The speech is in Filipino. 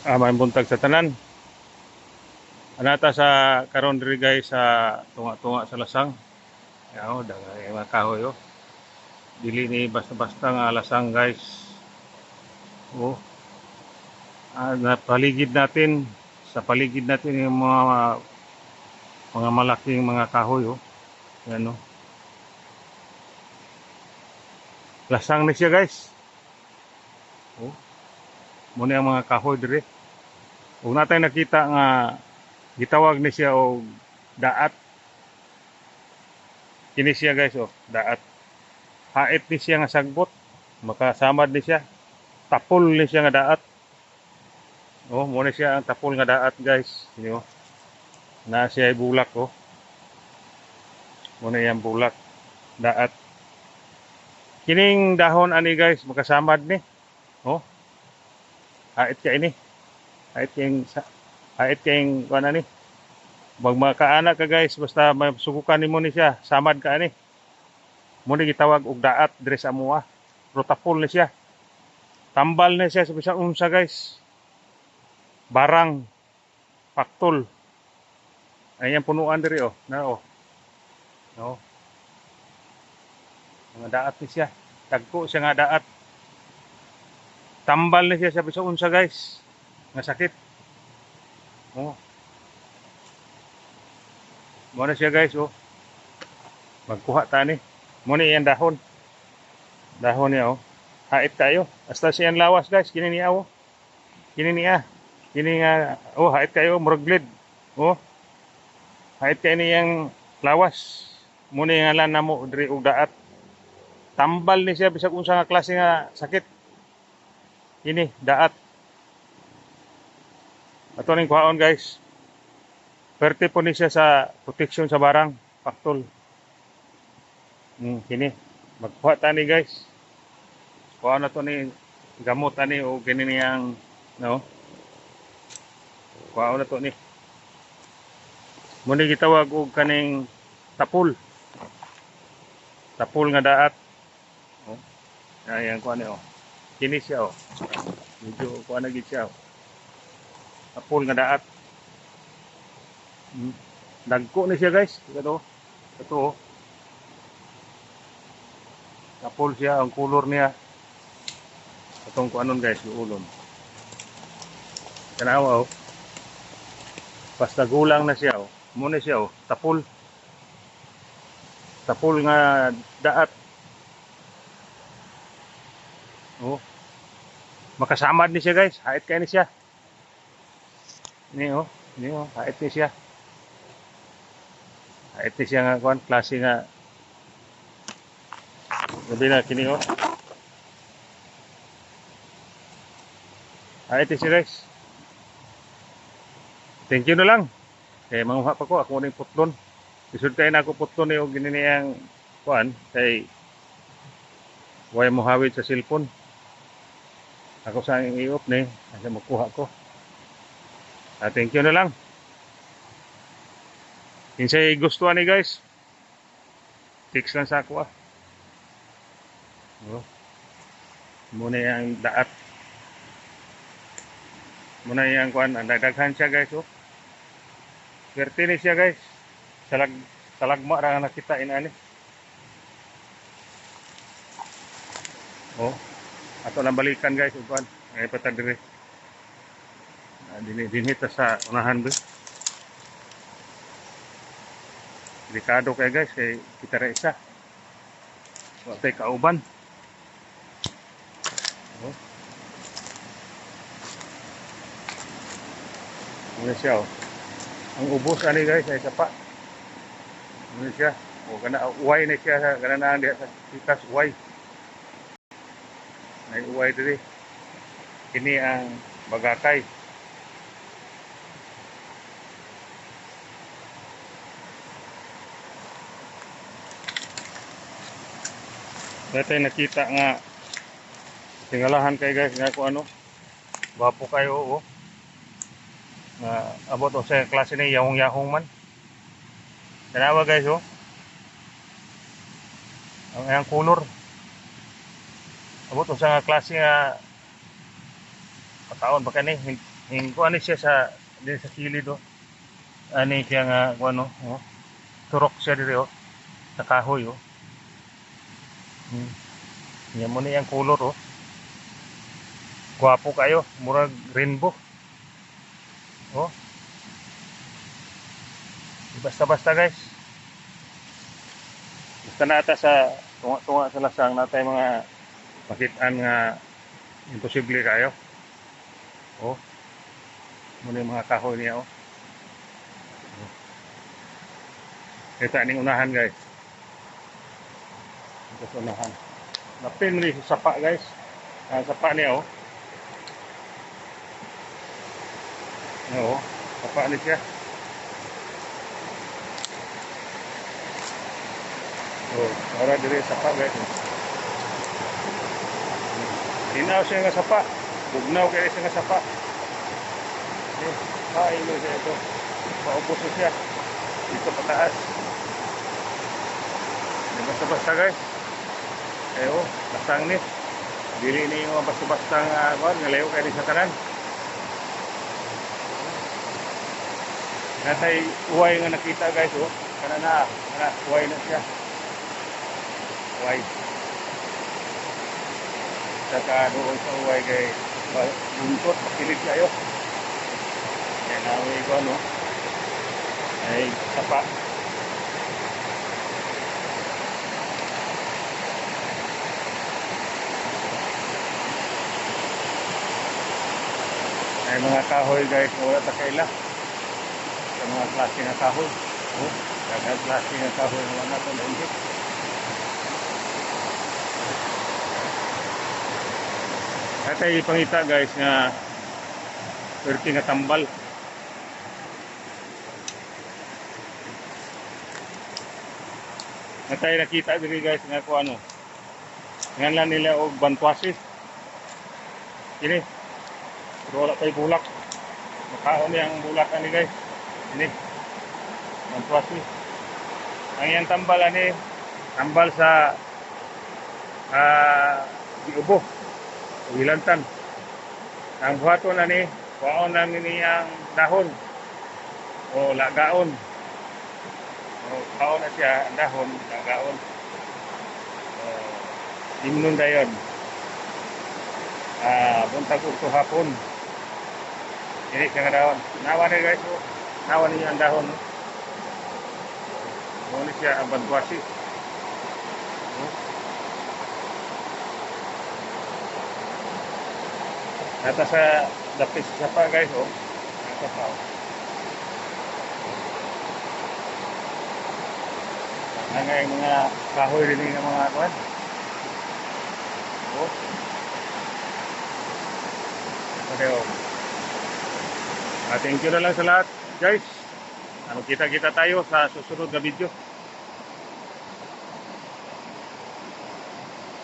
Ah, may buntag sa tanan. Anata sa karon diri guys sa tunga-tunga sa lasang. Yaw, dagay mga kahoy oh. Dili ni basta-basta nga lasang guys. Oh. Ah, na paligid natin sa paligid natin yung mga mga malaking mga kahoy oh. Yan oh. Lasang ni siya guys. Muna ang mga kahoy dire. Huwag natin nakita nga gitawag ni siya og daat. Kini siya guys oh, daat. Hait ni siya nga sagbot. Makasamad ni siya. Tapol ni siya nga daat. Oh, muna siya ang tapol nga daat guys. Ini oh. Na siya bulak oh. Muna yang bulak daat. Kining dahon ani guys, makasamad ni. Oh. Hait ka ini. Hait kayong sa hait kayong kuan ani. Wag makaana ka guys, basta may sugukan nimo ni siya, samad ka ani. Mo ni gitawag og daat dire sa amuha. Rotapol ni siya. Tambal na siya sa bisang unsa guys. Barang paktol. Ayan punuan diri oh. Na oh. No. Mga daat ni siya. Dagko siya nga daat. Tambal na siya sa bisang unsa guys. Nga sakit. Oh. Mo na siya guys oh. Magkuha ta ni. Mo ni iyang dahon. Dahon niya oh. Hait kayo. Hasta siyang lawas guys. Kini niya oh. Kini niya. Kini nga oh hait kayo murag blade. Oh. Hait kayo niyang lawas. Mo nga lan namo diri og daat. Tambal ni siya bisag unsa nga klase nga sakit. Ini daat. Ato ning kuhaon guys. Perte po ni siya sa protection sa barang, paktol. Hmm, kini. Magkuha ta ni guys. Kuha na to ni gamot ani o kini niyang no. Kuha na to ni. Muna gitawag og kaning tapul. Tapul nga daat. Oh. Ayan kuha ni oh. Kini siya oh. Medyo kuha na gid siya oh. Tapul nga daat. Hmm. Dagko na siya guys. Ito. Ito oh. Tapol siya ang color niya. Itong kuanon guys, ulon. Tanawa oh. Basta gulang na siya oh. Muna siya oh. Tapol. Tapol nga daat. Oh. Makasamad ni siya guys. Hait kayo ni siya. Ini oh. Ini oh. Hait ni siya. Hait ni siya nga kuan klase nga Gabi na kini oh. Ito siya guys. Thank you na lang. Kaya manguha pa ko. Ako ning putlon. Isod kayo na ako putlon yung gininiyang kuan. Kay Huwag mo hawid sa cellphone. Ako sa i-off ni. Kasi makuha ko. Ah, thank you na lang. Kinsay gusto ni guys. Fix lang sa ako ah. Oh. Muna yung daat. Muna yung kuan, ang dagdaghan siya guys oh. Swerte ni siya guys. Salag talagma ra nakita inani. Oh. Ato lang balikan guys ug kuan. Ay patag dire. Ah, Dini dinhi ta sa unahan ba. Delikado kay guys kay kita ra isa. Wa tay kauban. Oh. Ano siya oh. Ang ubos ani guys ay sapa. Ano siya? O kana uway na siya kana na diha sa tikas uway. May uway diri. Kini ang bagakay. Dati nakita nga tingalahan kay guys nga kung ano Wapo kayo oh. Nga abot o sa klase ni yahong yahong man. Tanawa guys oh. Ang ayang color. Abot sa nga klase nga pataon pa kani Ning kuan ni siya sa din sa kilid oh. Ani siya nga kuan oh. Turok siya diri oh. Sa kahoy oh. Hmm. Yan mo na yung color oh. Gwapo kayo, murag rainbow. Oh. Basta-basta guys. Basta nata sa tunga-tunga sa lasang natay mga makitaan nga imposible kayo. Oh. Muna yung mga kahoy niya oh. Oh. Ito aning unahan guys. Ito sa unahan. Napin ni sa sapa guys. Ang sapa niya oh. Oo, sapa ni siya. Oh, para diri sa sapa guys. Hinaw siya nga sapa. Bugnaw kaya siya nga sapa. Eh, kain mo siya ito. Paubos na siya. Dito pataas. Basta-basta guys. Eh oh, lasang ni. Dili ni yung basta-basta nga uh, ngalayo kayo sa tanan. Natay uway nga nakita guys oh. Kana na, kana uway na siya. Uway. Saka doon sa uway kay buntot, pakilid kayo. Kaya nawi ko ano. Ay sapa. Ay mga kahoy guys, wala ta kaila sa mga klase ng kahoy. Oh, daghang klase ng kahoy mga ito nainhit. At ay ipangita guys nga perti nga tambal. At ay nakita diri guys nga ko ano. Nga lang nila og bantwasi. Ini. Pero wala tayo bulak. Makaon niya ang bulak ani guys. Ini. Bantwasi. Ang iyang tambal ani tambal sa ah diubo. Wilantan. Ang buhaton na ni, na niyang dahon o lagaon. O kaon na siya ang dahon, lagaon. Uh, imnon dayon. Ah, buntag ug hapon. Ini kang dahon. Nawa ni guys, nawa niya ang dahon. Mo ni siya ang bantuasi. Nata sa dapis sa pa guys, oh. Nata pa. Oh. Nangay mga kahoy rin ng mga kwan. Oh. Okay, oh. Ah, thank you na lang sa lahat, guys. Ano kita-kita tayo sa susunod na video.